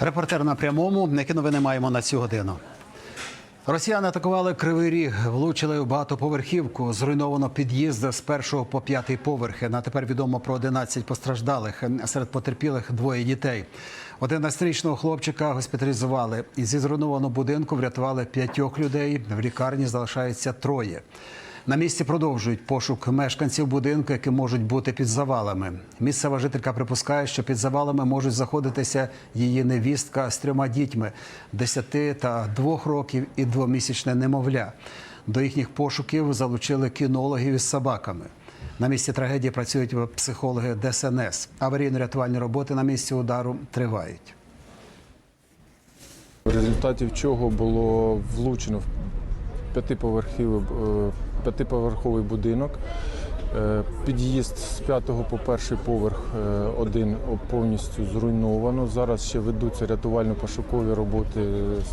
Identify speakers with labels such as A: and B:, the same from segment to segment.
A: Репортер на прямому. Які новини маємо на цю годину? Росіяни атакували Кривий Ріг, влучили у багатоповерхівку. Зруйновано під'їзд з першого по п'ятий поверхи. На тепер відомо про 11 постраждалих. Серед потерпілих двоє дітей. 11-річного хлопчика госпіталізували. І зі зруйнованого будинку врятували п'ятьох людей. В лікарні залишається троє. На місці продовжують пошук мешканців будинку, які можуть бути під завалами. Місцева жителька припускає, що під завалами можуть знаходитися її невістка з трьома дітьми 10 та 2 років і двомісячне немовля. До їхніх пошуків залучили кінологів із собаками. На місці трагедії працюють психологи ДСНС. Аварійно-рятувальні роботи на місці удару тривають.
B: В результаті чого було влучено в п'ятиповерховий, е, п'ятиповерховий будинок. Е, Під'їзд з п'ятого по перший поверх е, один повністю зруйновано. Зараз ще ведуться рятувально-пошукові роботи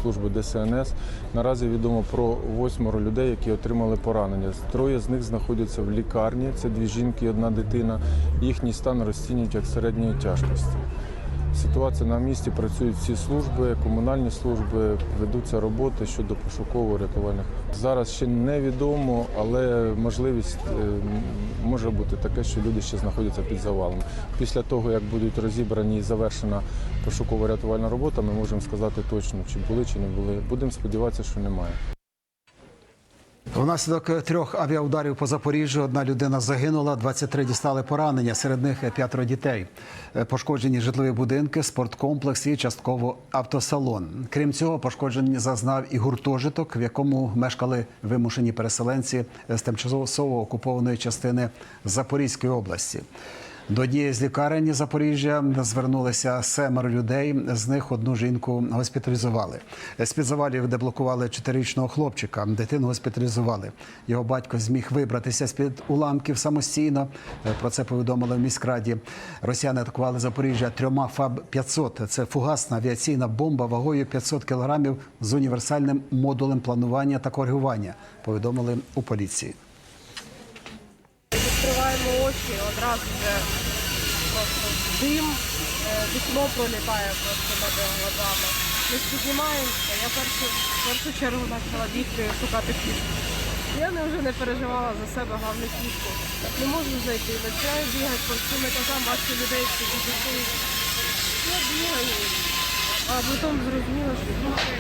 B: служби ДСНС. Наразі відомо про восьмеро людей, які отримали поранення. Троє з них знаходяться в лікарні. Це дві жінки і одна дитина. Їхній стан розцінюють як середньої тяжкості. Ситуація на місці працюють всі служби, комунальні служби, ведуться роботи щодо пошуково-рятувальних. Зараз ще невідомо, але можливість е, може бути таке, що люди ще знаходяться під завалом. Після того, як будуть розібрані і завершена пошуково-рятувальна робота, ми можемо сказати точно, чи були, чи не були. Будемо сподіватися, що немає.
A: Внаслідок трьох авіаударів по Запоріжжю одна людина загинула, 23 дістали поранення. Серед них п'ятеро дітей. Пошкоджені житлові будинки, спорткомплекс і частково автосалон. Крім цього, пошкоджені зазнав і гуртожиток, в якому мешкали вимушені переселенці з тимчасово окупованої частини Запорізької області. До однієї з лікарень Запоріжжя звернулися семеро людей. З них одну жінку госпіталізували. З під завалів деблокували чотирирічного хлопчика. Дитину госпіталізували. Його батько зміг вибратися з під уламків самостійно. Про це повідомили в міськраді. Росіяни атакували Запоріжжя трьома ФАБ 500 Це фугасна авіаційна бомба вагою 500 кілограмів з універсальним модулем планування та коригування. Повідомили у поліції.
C: Одразу вже просто дим, е, вікно пролітає просто над глазами. Ми піднімаємося, я першу, в першу чергу почала бігти, шукати фішку. Я не вже не переживала за себе, головне фішку. Не можу зайти, починаю бігати по всім етажам, бачу людей, які бігають. Я бігаю, а потім зрозуміла, що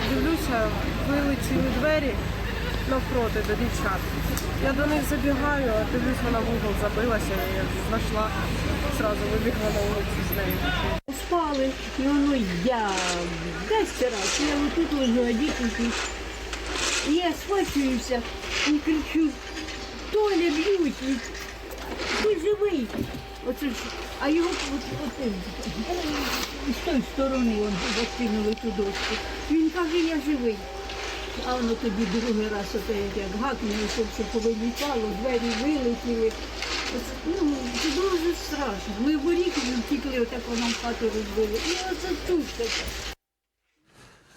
C: дивлюся, вилетіли двері навпроти до дівчат. Я до них забігаю, дивлюсь, вона в угол забилася, я знайшла, зразу вибігла на вулицю з нею.
D: Спали, і воно я десь раз, я отут лежу, а тут. І я схвачуюся і кричу, Толя б'ють, ти живий. Оце ж, а його от, от, з тої сторони закинули ту дошку. Він каже, я живий. А воно тоді другий раз оте як гакнуло, щоб все повилітало, двері вилетіли. Ну, це дуже страшно. Ми в горіх втікли, отак нам хату розбили. І оце тут таке.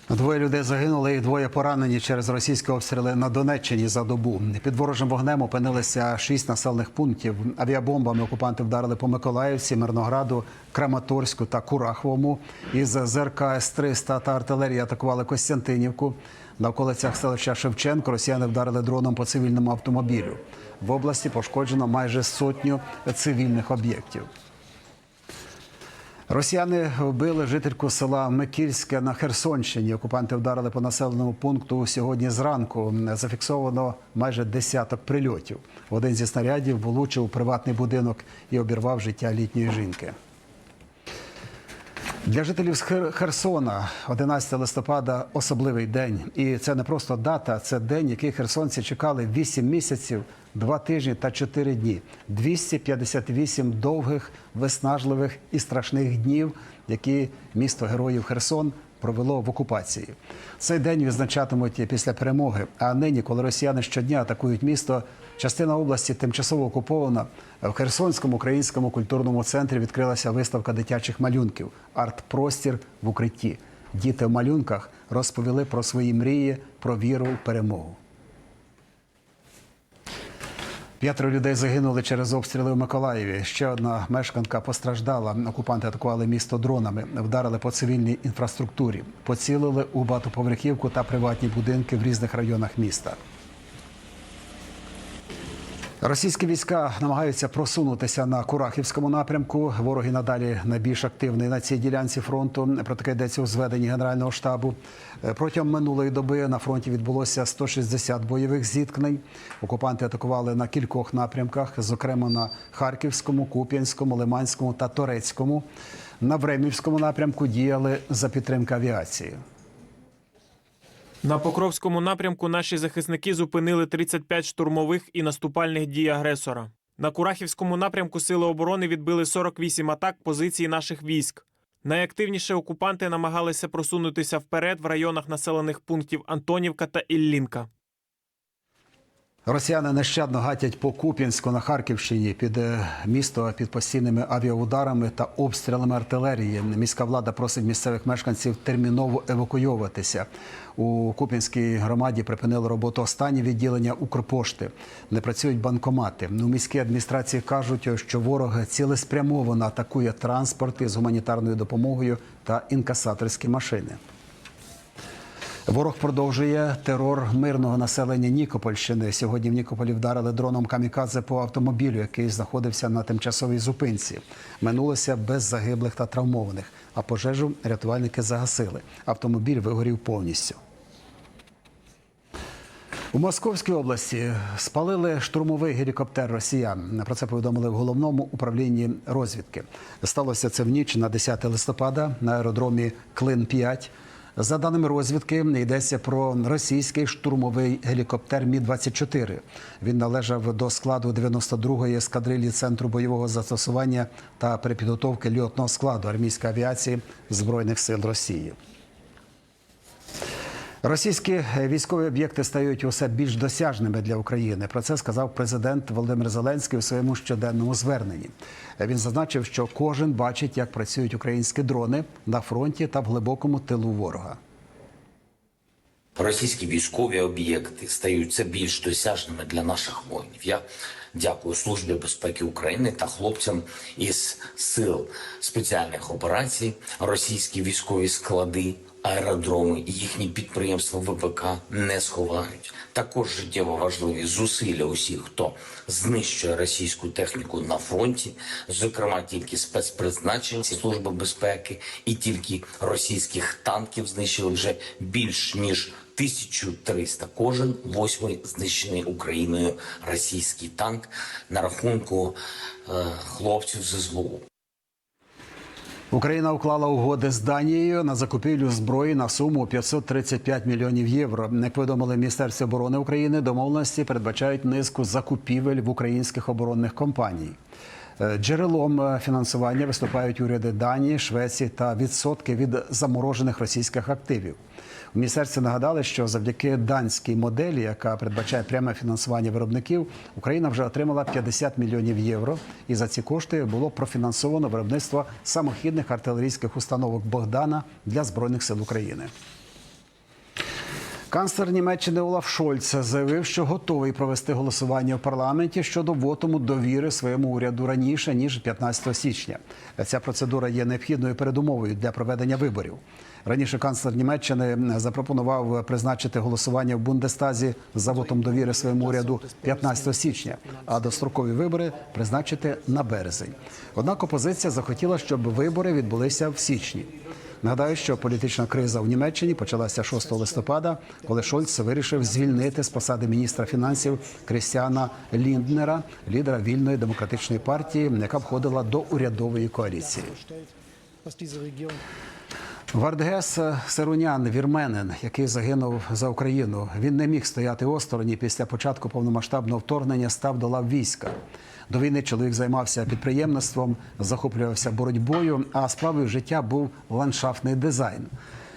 A: Двоє людей загинули і двоє поранені через російські обстріли на Донеччині за добу. Під ворожим вогнем опинилися шість населених пунктів. Авіабомбами окупанти вдарили по Миколаївці, Мирнограду, Краматорську та Кураховому. Із ЗРК С-300 та артилерії атакували Костянтинівку. На околицях селища Шевченко росіяни вдарили дроном по цивільному автомобілю. В області пошкоджено майже сотню цивільних об'єктів. Росіяни вбили жительку села Микільське на Херсонщині. Окупанти вдарили по населеному пункту сьогодні зранку. Зафіксовано майже десяток прильотів. Один зі снарядів влучив у приватний будинок і обірвав життя літньої жінки. Для жителів Херсона 11 листопада особливий день. І це не просто дата, це день, який херсонці чекали 8 місяців, 2 тижні та 4 дні. 258 довгих, виснажливих і страшних днів, які місто героїв Херсон провело в окупації. Цей день відзначатимуть після перемоги. А нині, коли росіяни щодня атакують місто, частина області тимчасово окупована. В Херсонському українському культурному центрі відкрилася виставка дитячих малюнків Арт-простір в укритті. Діти в малюнках розповіли про свої мрії, про віру в перемогу. П'ятеро людей загинули через обстріли у Миколаєві. Ще одна мешканка постраждала. Окупанти атакували місто дронами, вдарили по цивільній інфраструктурі, поцілили у багатоповерхівку та приватні будинки в різних районах міста. Російські війська намагаються просунутися на Курахівському напрямку. Ворог і надалі найбільш активний на цій ділянці фронту. Про таке йдеться у зведенні Генерального штабу. Е, Протягом минулої доби на фронті відбулося 160 бойових зіткнень. Окупанти атакували на кількох напрямках, зокрема на Харківському, Куп'янському, Лиманському та Торецькому. На Времівському напрямку діяли за підтримки авіації.
E: На Покровському напрямку наші захисники зупинили 35 штурмових і наступальних дій агресора. На Курахівському напрямку сили оборони відбили 48 атак позицій наших військ. Найактивніше окупанти намагалися просунутися вперед в районах населених пунктів Антонівка та Іллінка.
A: Росіяни нещадно гатять по Куп'янську на Харківщині під е, місто під постійними авіаударами та обстрілами артилерії. Міська влада просить місцевих мешканців терміново евакуйовуватися. У Куп'янській громаді припинили роботу останні відділення Укрпошти. Не працюють банкомати. У міській адміністрації кажуть, що ворог цілеспрямовано атакує транспорти з гуманітарною допомогою та інкасаторські машини. Ворог продовжує терор мирного населення Нікопольщини. Сьогодні в Нікополі вдарили дроном камікадзе по автомобілю, який знаходився на тимчасовій зупинці. Минулося без загиблих та травмованих. А пожежу рятувальники загасили. Автомобіль вигорів повністю. У Московській області спалили штурмовий гелікоптер росіян. Про це повідомили в головному управлінні розвідки. Сталося це в ніч на 10 листопада на аеродромі Клин 5 За даними розвідки, йдеться про російський штурмовий гелікоптер Мі 24 Він належав до складу 92-ї ескадрилі центру бойового застосування та перепідготовки льотного складу армійської авіації збройних сил Росії. Російські військові об'єкти стають усе більш досяжними для України. Про це сказав президент Володимир Зеленський у своєму щоденному зверненні. Він зазначив, що кожен бачить, як працюють українські дрони на фронті та в глибокому тилу ворога.
F: Російські військові об'єкти стають все більш досяжними для наших воїнів. Я дякую Службі безпеки України та хлопцям із сил спеціальних операцій. Російські військові склади, аеродроми і їхні підприємства ВПК не сховають. Також життєво важливі зусилля усіх, хто знищує російську техніку на фронті, зокрема тільки спецпризначенці Служби безпеки, і тільки російських танків знищили вже більш ніж 1300. Кожен восьмий знищений Україною російський танк на рахунку е, хлопців з СБУ.
A: Україна уклала угоди з Данією на закупівлю зброї на суму 535 мільйонів євро. Як повідомили Міністерство оборони України, домовленості передбачають низку закупівель в українських оборонних компаній. Е, Джерелом е, фінансування виступають уряди Данії, Швеції та відсотки від заморожених російських активів. У міністерстві нагадали, що завдяки данській моделі, яка передбачає пряме фінансування виробників, Україна вже отримала 50 мільйонів євро. І за ці кошти було профінансовано виробництво самохідних артилерійських установок Богдана для збройних сил України. Канцлер Німеччини Олаф Шольц заявив, що готовий провести голосування в парламенті щодо вотуму довіри своєму уряду раніше ніж 15 січня. Ця процедура є необхідною передумовою для проведення виборів. Раніше канцлер Німеччини запропонував призначити голосування в Бундестазі за вотом довіри своєму уряду 15 січня, а дострокові вибори призначити на березень. Однак опозиція захотіла, щоб вибори відбулися в січні. Нагадаю, що політична криза в Німеччині почалася 6 листопада, коли Шольц вирішив звільнити з посади міністра фінансів Крістіана Лінднера, лідера вільної демократичної партії, яка входила до урядової коаліції. Вардгес Серунян, вірменин, який загинув за Україну. Він не міг стояти осторонь після початку повномасштабного вторгнення став до лав війська. До війни чоловік займався підприємництвом, захоплювався боротьбою, а справою життя був ландшафтний дизайн.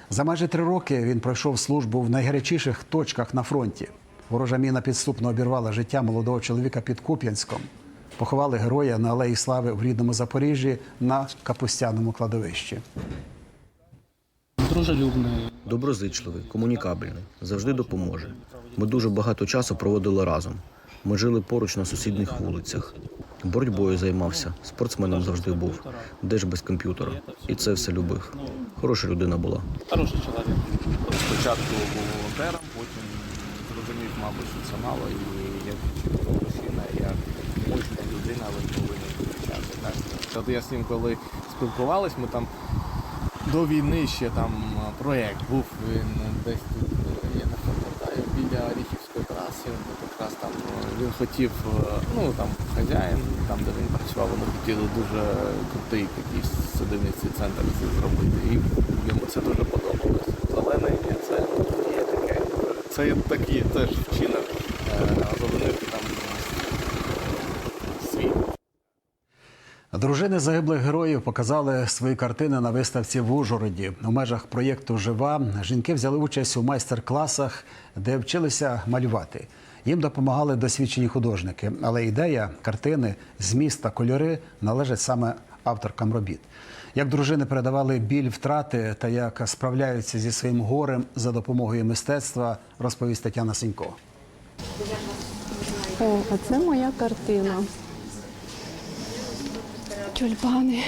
A: За майже три роки він пройшов службу в найгарячіших точках на фронті. Ворожа міна підступно обірвала життя молодого чоловіка під Куп'янськом. Поховали героя на алеї слави в рідному Запоріжжі на капустяному кладовищі.
G: Дружелюбний.
H: Доброзичливий, комунікабельний, завжди допоможе. Ми дуже багато часу проводили разом. Ми жили поруч на сусідніх вулицях. Боротьбою займався, спортсменом завжди був, де ж без комп'ютера. І це все любив. Хороша людина була.
I: Хороший чоловік. Спочатку був волонтером, потім зрозумів, мабуть, що це мало, і як професійна, як мужня людина, ви повинні вивчати. От я з ним, коли спілкувались, ми там до війни ще там проєкт був, він десь тут, я не пам'ятаю, біля Оріхівської траси, от якраз там він хотів, ну там хазяїн, там де він працював, вони хотіли дуже крутий такий садівницький центр зробити. І йому це дуже подобалось. Зелене це є таке. Це такий теж вчинок е, озеленити там світ.
A: Дружини загиблих героїв показали свої картини на виставці в Ужгороді. У межах проєкту Жива жінки взяли участь у майстер-класах, де вчилися малювати. Їм допомагали досвідчені художники, але ідея, картини, зміст та кольори належать саме авторкам робіт. Як дружини передавали біль втрати та як справляються зі своїм горем за допомогою мистецтва, розповість Тетяна Сенько.
J: О, а це моя картина. Тюльпани,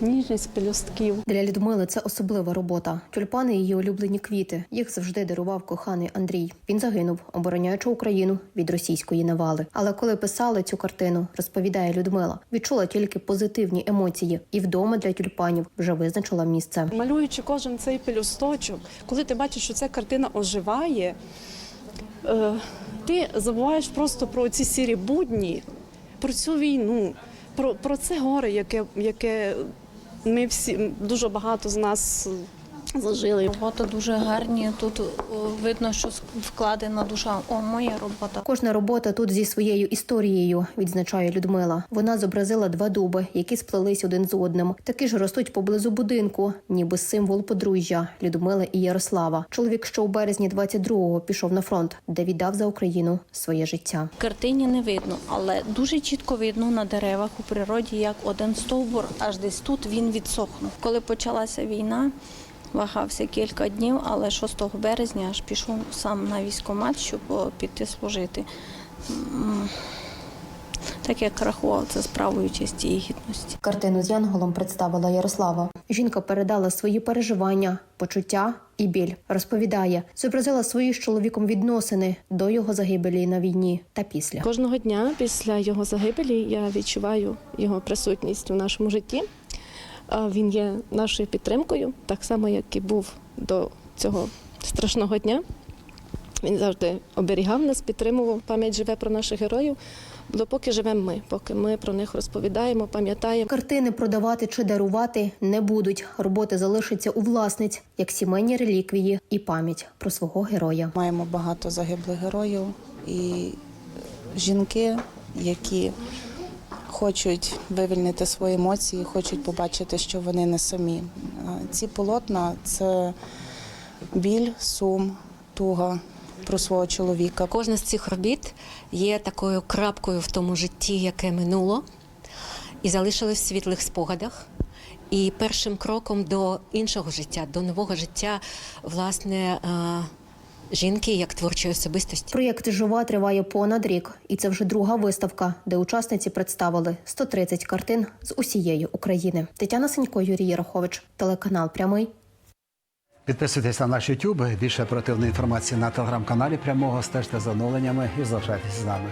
J: ніжність пелюстків.
K: Для Людмили це особлива робота. Тюльпани її улюблені квіти. Їх завжди дарував коханий Андрій. Він загинув, обороняючи Україну від російської навали. Але коли писали цю картину, розповідає Людмила, відчула тільки позитивні емоції, і вдома для тюльпанів вже визначила місце.
J: Малюючи кожен цей пелюсточок, коли ти бачиш, що ця картина оживає, е, ти забуваєш просто про ці сірі будні, про цю війну, про, про це горе, яке, яке ми всі дуже багато з нас зажили.
L: Роботи дуже гарні. Тут видно, що вкладена душа. О, моя робота.
K: Кожна робота тут зі своєю історією, відзначає Людмила. Вона зобразила два дуби, які сплелись один з одним. Такі ж ростуть поблизу будинку, ніби символ подружжя Людмили і Ярослава. Чоловік, що у березні 22-го пішов на фронт, де віддав за Україну своє життя.
L: Картині не видно, але дуже чітко видно на деревах у природі, як один стовбур, аж десь тут він відсохнув. Коли почалася війна, вагався кілька днів, але 6 березня аж пішов сам на військкомат, щоб піти служити. Так як рахував це справою честі і гідності.
K: Картину з Янголом представила Ярослава. Жінка передала свої переживання, почуття і біль. Розповідає, зобразила свої з чоловіком відносини до його загибелі на війні та після.
J: Кожного дня після його загибелі я відчуваю його присутність у нашому житті. А Він є нашою підтримкою, так само, як і був до цього страшного дня. Він завжди оберігав нас, підтримував. Пам'ять живе про наших героїв, допоки живемо ми, поки ми про них розповідаємо, пам'ятаємо.
K: Картини продавати чи дарувати не будуть. Роботи залишаться у власниць як сімейні реліквії і пам'ять про свого героя.
M: Маємо багато загиблих героїв і жінки, які хочуть вивільнити свої емоції, хочуть побачити, що вони не самі. Ці полотна це біль, сум, туга про свого чоловіка.
N: Кожна з цих робіт є такою крапкою в тому житті, яке минуло, і залишилось в світлих спогадах. І першим кроком до іншого життя, до нового життя, власне, е, жінки як творчої особистості.
K: Проєкт Жива триває понад рік, і це вже друга виставка, де учасниці представили 130 картин з усієї України. Тетяна Сенько, Юрій Ярохович, телеканал Прямий.
A: Підписуйтесь на наш YouTube. Більше оперативної інформації на телеграм-каналі прямого. Стежте за оновленнями і залишайтесь з нами.